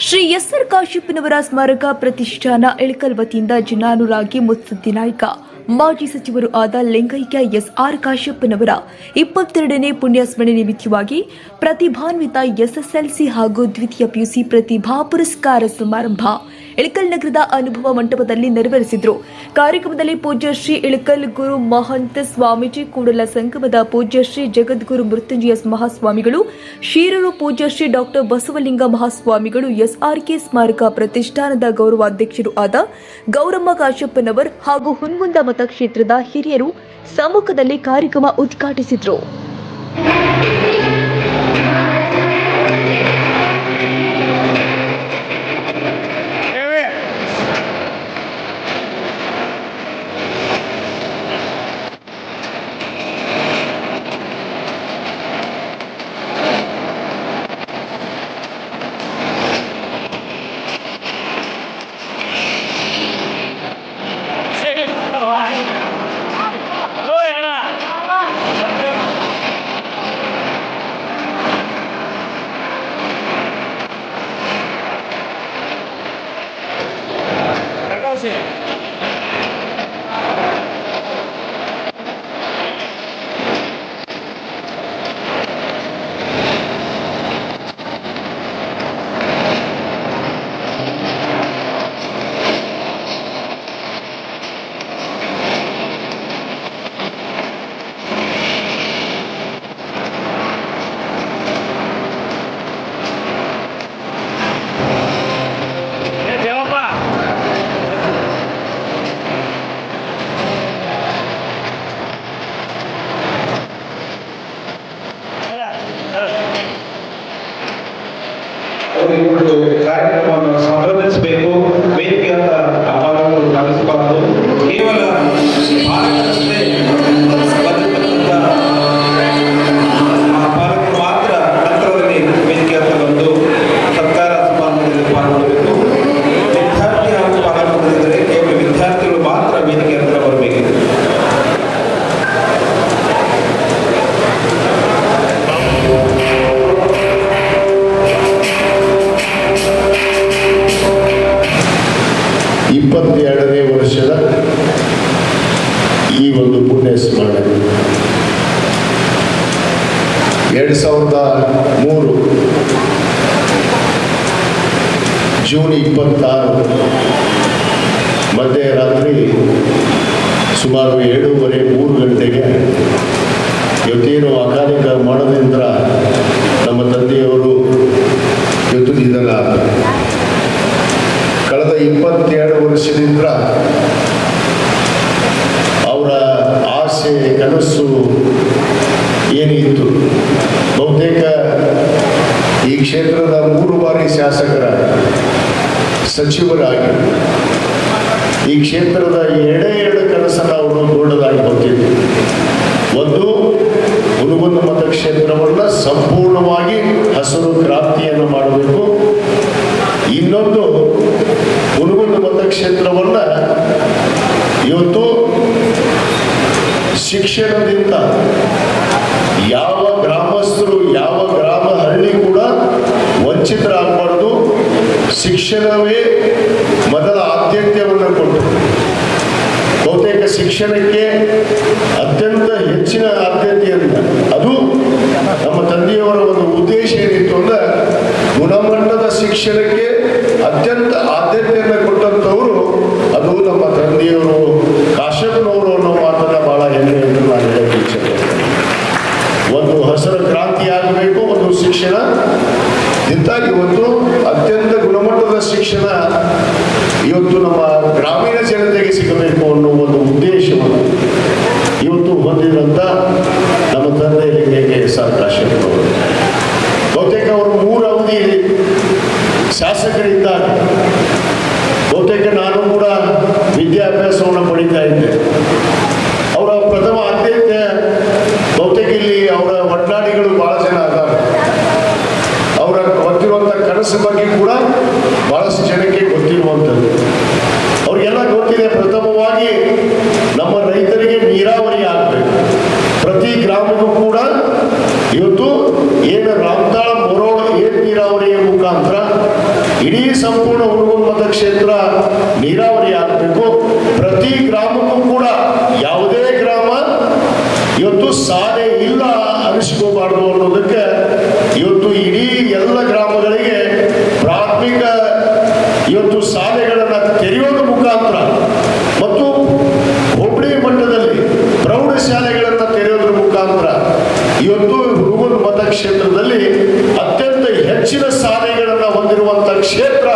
Shri S R ಕಾಶ್ಯಪ್ಪನವರ ಸ್ಮಾರಕ ಪ್ರತಿಷ್ಠಾನ ಇಳಕಲ್ ವತಿಯಿಂದ ಜನಾನುರಾಗಿ ಮುತ್ಸದ್ದಿ ನಾಯಕ. ಮಾಜಿ ಸಚಿವರು ಆದ ಲಿಂಗೈಕ್ಯ ಎಸ್ ಆರ್ ಕಾಶ್ಯಪ್ಪನವರ ಇಪ್ಪತ್ತೆರಡನೇ ಪುಣ್ಯಸ್ಮರಣೆ ನಿಮಿತ್ತವಾಗಿ ಪ್ರತಿಭಾನ್ವಿತ ಎಸ್ಎಸ್ಎಲ್ಸಿ ಹಾಗೂ ದ್ವಿತೀಯ ಪಿಯುಸಿ ಪ್ರತಿಭಾ ಪುರಸ್ಕಾರ ಸಮಾರಂಭ ಇಳಕಲ್ ನಗರದ ಅನುಭವ ಮಂಟಪದಲ್ಲಿ ನೆರವೇರಿಸಿದ್ರು. ಕಾರ್ಯಕ್ರಮದಲ್ಲಿ ಪೂಜ್ಯ ಶ್ರೀ ಇಳಕಲ್ ಗುರು ಮಹಂತ ಸ್ವಾಮೀಜಿ ಕೂಡಲ ಸಂಗಮದ ಪೂಜ್ಯ ಶ್ರೀ ಜಗದ್ಗುರು ಮೃತ್ಯುಂಜಯ ಮಹಾಸ್ವಾಮಿಗಳು, ಶೀರೂರು ಪೂಜ್ಯ ಶ್ರೀ ಡಾಕ್ಟರ್ ಬಸವಲಿಂಗ ಮಹಾಸ್ವಾಮಿಗಳು, ಎಸ್ಆರ್ಕೆ ಸ್ಮಾರಕ ಪ್ರತಿಷ್ಠಾನದ ಗೌರವಾಧ್ಯಕ್ಷರು ಆದ ಗೌರಮ್ಮ ಕಾಶಪ್ಪನವರ್ ಹಾಗೂ ಹುನ್ಮುಂದ ಮತಕ್ಷೇತ್ರದ ಹಿರಿಯರು ಸಮ್ಮುಖದಲ್ಲಿ ಕಾರ್ಯಕ್ರಮ ಉದ್ಘಾಟಿಸಿದ್ರು. ಎರಡು ಸಾವಿರದ ಮೂರು ಜೂನ್ ಇಪ್ಪತ್ತಾರು ಮಧ್ಯರಾತ್ರಿ ಸುಮಾರು ಏಳೂವರೆ ಮೂರು ಗಂಟೆಗೆ ಇವತ್ತೇನು ಅಕಾಲಿಕ ಮಾಡೋದ್ರ ನಮ್ಮ ತಂದೆಯವರು ಇವತ್ತು ಇದನ್ನು ಕಳೆದ ಇಪ್ಪತ್ತೆರಡು ವರ್ಷದಿಂದ ಅವರ ಆಸೆ ಕನಸು ಏನಿತ್ತು ಬಹುತೇಕ ಈ ಕ್ಷೇತ್ರದ ಮೂರು ಬಾರಿ ಶಾಸಕರ ಸಚಿವರಾಗಿ ಈ ಕ್ಷೇತ್ರದ ಎರಡೇ ಎರಡು ಕನಸನ್ನು ಅವರು ದೊಡ್ಡದಾಗಿ ಹೊತ್ತಿದ್ರು ಒಂದು ಹುನಗುಂದ ಮತಕ್ಷೇತ್ರವನ್ನು ಸಂಪೂರ್ಣವಾಗಿ ಹಸಿರು ಕ್ರಾಂತಿಯನ್ನು ಮಾಡಬೇಕು. ಇನ್ನೊಂದು ಹುನಗುಂದ ಮತಕ್ಷೇತ್ರವನ್ನು ಇವತ್ತು ಶಿಕ್ಷಣದಿಂದ ಯಾವ ಗ್ರಾಮಸ್ಥರು ಯಾವ ಗ್ರಾಮ ವಂಚಿತರಾಗಬಾರ್ದು ಶಿಕ್ಷಣವೇ ಮೊದಲ ಆದ್ಯತೆಯನ್ನು ಕೊಟ್ಟು ಬಹುತೇಕ ಶಿಕ್ಷಣಕ್ಕೆ ಅತ್ಯಂತ ಹೆಚ್ಚಿನ ಆದ್ಯತೆಯನ್ನು ಅದು ನಮ್ಮ ತಂದೆಯವರ ಒಂದು ಉದ್ದೇಶ ಏನಿತ್ತು ಅಂದ್ರೆ ಗುಣಮಟ್ಟದ ಶಿಕ್ಷಣಕ್ಕೆ ಅತ್ಯಂತ ಆದ್ಯತೆಯನ್ನು ಕೊಟ್ಟಂಥವರು ಅದು ನಮ್ಮ ತಂದೆಯವರು ಕಾಶ್ಯಪನವರು ಅನ್ನೋ ಮಾತನ್ನ ಬಹಳ ಹೆಮ್ಮೆ ಎಂದು ನಾನು ಒಂದು ಹಸಿರು ಕ್ರಾಂತಿ ಆಗಬೇಕು ಶಿಕ್ಷಣ. ಇಂಥ ಇವತ್ತು ಅತ್ಯಂತ ಗುಣಮಟ್ಟದ ಶಿಕ್ಷಣ ಇವತ್ತು ನಮ್ಮ ಗ್ರಾಮೀಣ ಜನತೆಗೆ ಸಿಗಬೇಕು ಅನ್ನೋ ಒಂದು ಉದ್ದೇಶವನ್ನು ಇವತ್ತು ಹೊಂದಿದಂಥ ನಮ್ಮ ತಂದೆ ಲಿಂಗಕ್ಕೆ ಸಾಕಾಶ್ ಬಹುತೇಕ ಅವರು ಮೂರು ಅವಧಿ ಶಾಸಕರಿದ್ದಾಗ ಗ್ರಾಮಕ್ಕೂ ಕೂಡ ಇವತ್ತು ಏನು ರಾಮತಾಳ ಮೊರೋಳ ಏರ್ ನೀರಾವರಿಯ ಮುಖಾಂತರ ಇಡೀ ಸಂಪೂರ್ಣ ಹುಡುಗನ ಮತಕ್ಷೇತ್ರ ಕ್ಷೇತ್ರದಲ್ಲಿ ಅತ್ಯಂತ ಹೆಚ್ಚಿನ ಸಾಧನೆಗಳನ್ನು ಹೊಂದಿರುವಂತ ಕ್ಷೇತ್ರ,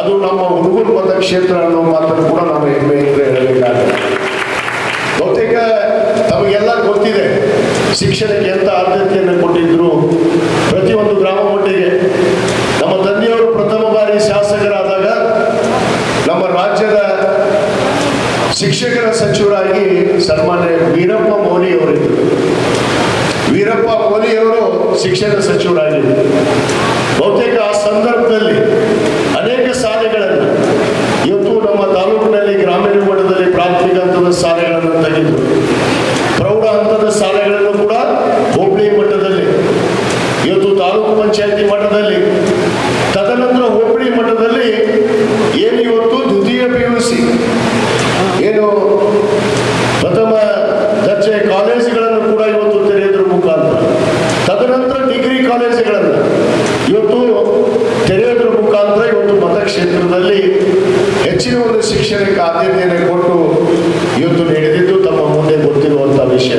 ಅದು ನಮ್ಮ ಹುಡುಗರು ಬಂದ ಕ್ಷೇತ್ರ ಅನ್ನೋ ಮಾತನ್ನು ಕೂಡ ನಾವು ಹೆಮ್ಮೆ ಎಂದು ಹೇಳಬೇಕಾಗುತ್ತೆ ಬಹುತೇಕ ತಮಗೆಲ್ಲ ಗೊತ್ತಿದೆ, ಶಿಕ್ಷಣಕ್ಕೆ ಎಂತ ಆದ್ಯತೆಯನ್ನು ಕೊಟ್ಟಿದ್ರು ಪ್ರತಿಯೊಂದು ಗ್ರಾಮ ಮಟ್ಟಿಗೆ. ನಮ್ಮ ತಂದೆಯವರು ಪ್ರಥಮ ಬಾರಿ ಶಾಸಕರಾದಾಗ ನಮ್ಮ ರಾಜ್ಯದ ಶಿಕ್ಷಕರ ಸಚಿವರ si chcete začúvať, ಕ್ಷೇತ್ರದಲ್ಲಿ ಹೆಚ್ಚಿನ ಒಂದು ಶಿಕ್ಷಣಕ್ಕೆ ಆದ್ಯತೆಯನ್ನು ಕೊಟ್ಟು ಇವತ್ತು ನಡೆದಿದ್ದು ತಮ್ಮ ಮುಂದೆ ಗೊತ್ತಿರುವಂಥ ವಿಷಯ.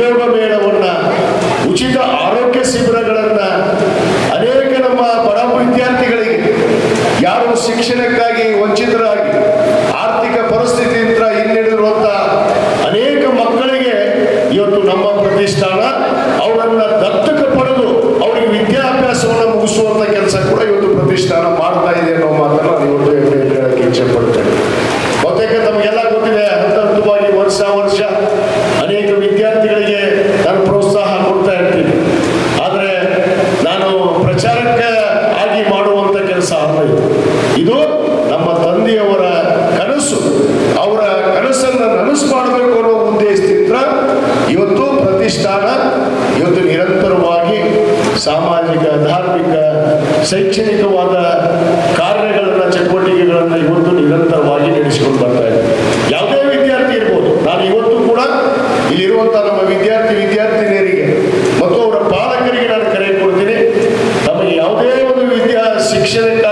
ఉద్యోగం మీద ఉన్న ఉచిత ಶಿಕ್ಷಣಕ್ಕೆ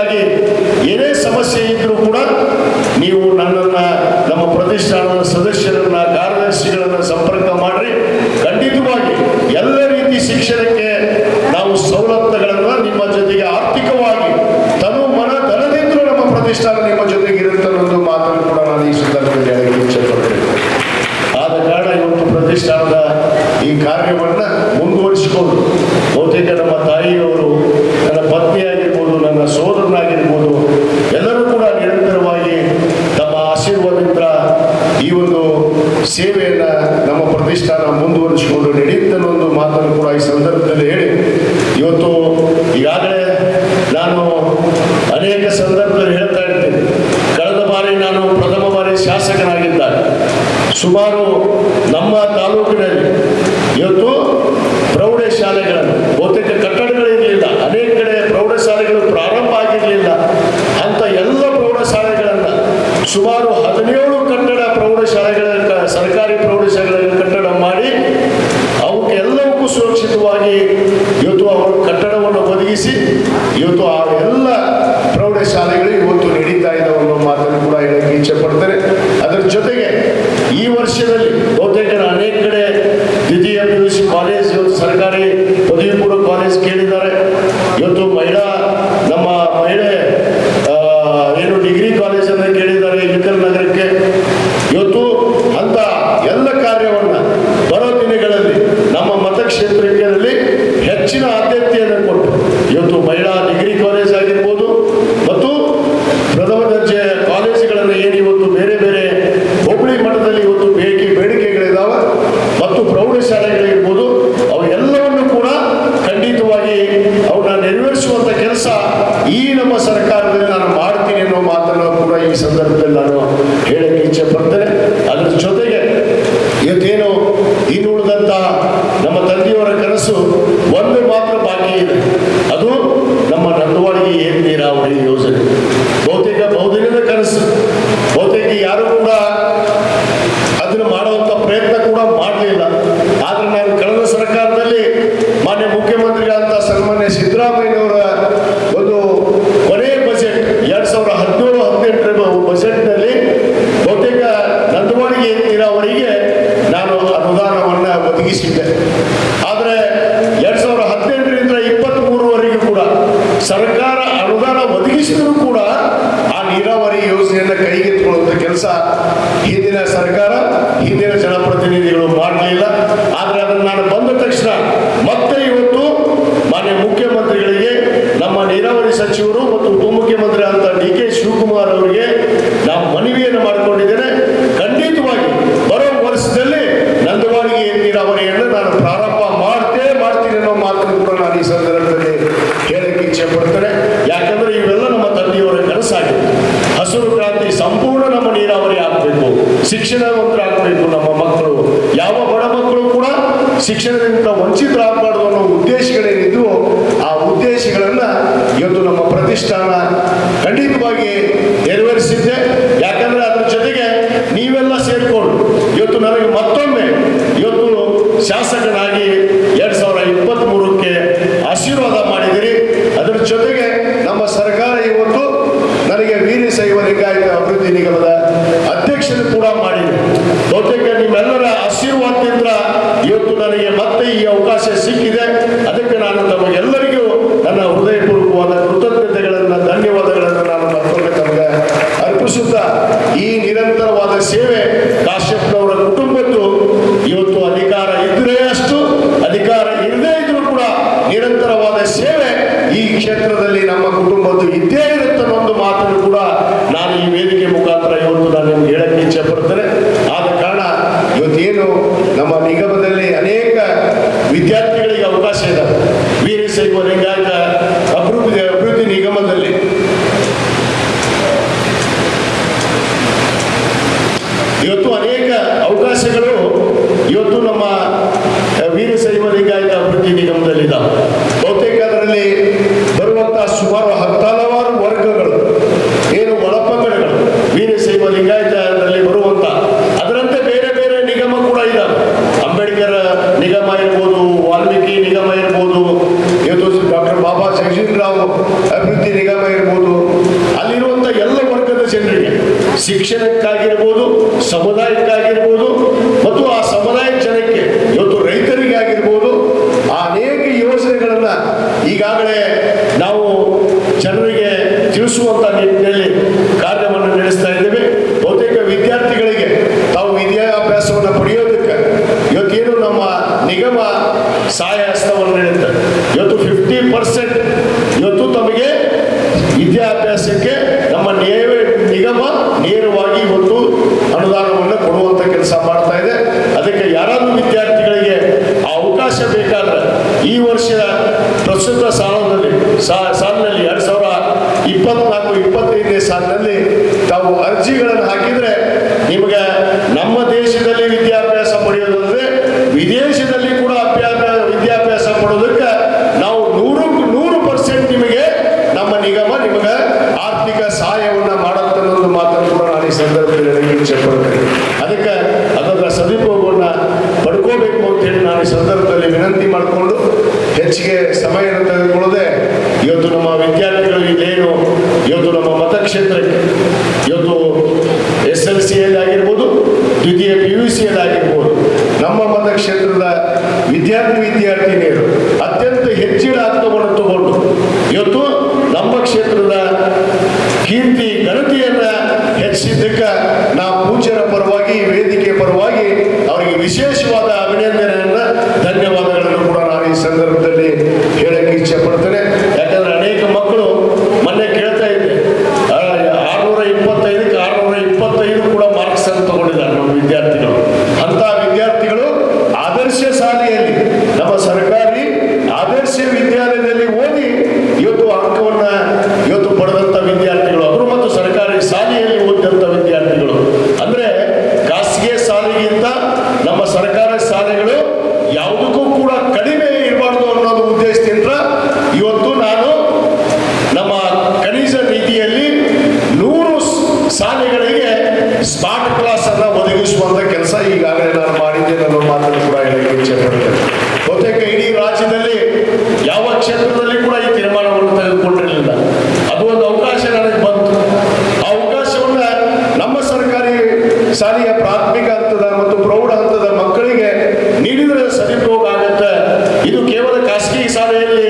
సుమారు Amen. ಸರ್ಕಾರ ಅನುದಾನ ಒದಗಿಸಿದ್ರು ಕೂಡ ಆ ನೀರಾವರಿ ಯೋಜನೆಯನ್ನ ಕೈಗೆತ್ತಿಕೊಳ್ಳುವಂತ ಕೆಲಸ ಹಿಂದಿನ ಸರ್ಕಾರ ಹಿಂದಿನ ಜನಪ್ರತಿನಿಧಿ ಶಿಕ್ಷಣ ಶಿಕ್ಷಣವಂತರಾಗಬೇಕು ನಮ್ಮ ಮಕ್ಕಳು. ಯಾವ ಬಡ ಮಕ್ಕಳು ಕೂಡ ಶಿಕ್ಷಣದಿಂದ ವಂಚಿತರಾಗಬಾರ್ದು ಅನ್ನೋ ಉದ್ದೇಶಗಳೇನಿದ್ವು ಆ ಉದ್ದೇಶಗಳನ್ನ ಇವತ್ತು ನಮ್ಮ ಪ್ರತಿಷ್ಠಾನ ಖಂಡಿತವಾಗಿ ನೆರವೇರಿಸಿದ್ದೆ ಯಾಕಂದ್ರೆ ಅದ್ರ ಜೊತೆಗೆ ನೀವೆಲ್ಲ ಸೇರ್ಕೊಂಡು ಇವತ್ತು ನನಗೆ ಮತ್ತೊಮ್ಮೆ ಇವತ್ತು ಶಾಸಕನಾಗಿ ಎರಡ್ ಸಾವಿರದ ಇಪ್ಪತ್ತ್ ಮೂರಕ್ಕೆ ಆಶೀರ್ವಾದ ಮಾಡಿದಿರಿ. ಅದರ ಜೊತೆಗೆ ನಮ್ಮ ಸರ್ಕಾರ ಇವತ್ತು ನನಗೆ ವೀರಶೈವ ಲಿಂಗಾಯತ ಅಭಿವೃದ್ಧಿ ನಿಗಮದ ಅಧ್ಯಕ್ಷರು ಕೂಡ ನಮ್ಮ ನಿಗಮದಲ್ಲಿ ಅನೇಕ ವಿದ್ಯಾರ್ಥಿಗಳಿಗೆ ಅವಕಾಶ ಇದೆ. ವೀರಶೈವ ಲಿಂಗಾಯತ ಶಿಕ್ಷಣಕ್ಕಾಗಿರ್ಬೋದು, ಸಮುದಾಯಕ್ಕಾಗಿರ್ಬೋದು ಮತ್ತು ಆ ಸಮುದಾಯ ಜನಕ್ಕೆ ಇವತ್ತು ರೈತರಿಗಾಗಿರ್ಬೋದು ಅನೇಕ ಯೋಜನೆಗಳನ್ನು ಈಗಾಗಲೇ ನಾವು ಜನರಿಗೆ ತಿಳಿಸುವಂಥ ನಿಟ್ಟಿನಲ್ಲಿ ಕಾರ್ಯವನ್ನು ನಡೆಸ್ತಾ ಇದ್ದೇವೆ. ಬಹುತೇಕ ವಿದ್ಯಾರ್ಥಿಗಳಿಗೆ ತಾವು ವಿದ್ಯಾಭ್ಯಾಸವನ್ನು ಪಡೆಯೋದಕ್ಕೆ ಇವತ್ತೇನು ನಮ್ಮ ನಿಗಮ ಸಹಾಯ ಹಸ್ತವನ್ನು ನೀಡುತ್ತೆ. ಇವತ್ತು ಫಿಫ್ಟಿ ಪರ್ಸೆಂಟ್ ಇವತ್ತು ತಮಗೆ ವಿದ್ಯಾಭ್ಯಾಸಕ್ಕೆ ನಮ್ಮ ನ್ಯಾಯ ನಿಗಮ ನೇರವಾಗಿ ಇವತ್ತು ಅನುದಾನವನ್ನು ಕೊಡುವಂತ ಕೆಲಸ ಮಾಡ್ತಾ ಇದೆ. ಅದಕ್ಕೆ ಯಾರಾದರೂ ವಿದ್ಯಾರ್ಥಿಗಳಿಗೆ ಆ ಅವಕಾಶ ಬೇಕಾದ್ರೆ ಈ ವರ್ಷ ಪ್ರಸ್ತುತ ಸಾಲದಲ್ಲಿ ಸಾಲಿನಲ್ಲಿ ಎರಡ್ ಸಾವಿರ ಇಪ್ಪತ್ನಾಲ್ಕು, ಇಪ್ಪತ್ತೈದನೇ ಸಾಲಿನಲ್ಲಿ ತಾವು ಅರ್ಜಿಗಳನ್ನು ಹಾಕಿದ್ರೆ ನಿಮಗೆ ನಮ್ಮ ದೇಶದಲ್ಲಿ ವಿದ್ಯಾಭ್ಯಾಸ ಪಡೆಯೋದಂದ್ರೆ ವಿದೇಶದಲ್ಲಿ ಕೂಡ ಅಭ್ಯಾಸ ವಿದ್ಯಾಭ್ಯಾಸ ಪಡೋದಕ್ಕೆ ನಾವು ನೂರು ನೂರು ಪರ್ಸೆಂಟ್ ನಿಮಗೆ ನಮ್ಮ ನಿಗಮ, ನಿಮಗೆ ಆರ್ಥಿಕ ಇದು ಕೇವಲ ಖಾಸಗಿ ಸಭೆಯಲ್ಲಿ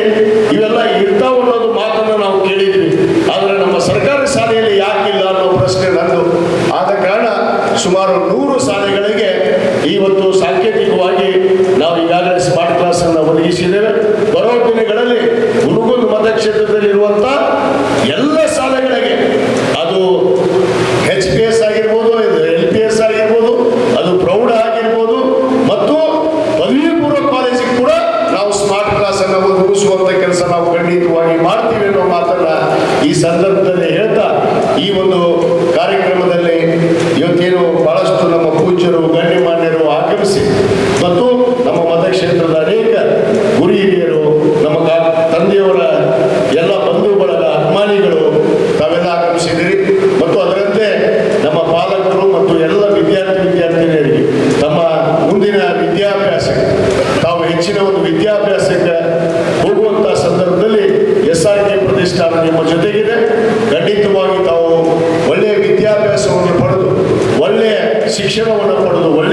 ಅನುಕೂಲವಾಗಿ ಮಾಡ್ತೀವಿ ಅನ್ನೋ ಮಾತನ್ನ ಈ ಸಂದರ್ಭದಲ್ಲಿ ಹೇಳ್ತಾ ಈ ಒಂದು ಕಾರ್ಯಕ್ರಮ Michelle Bonaparte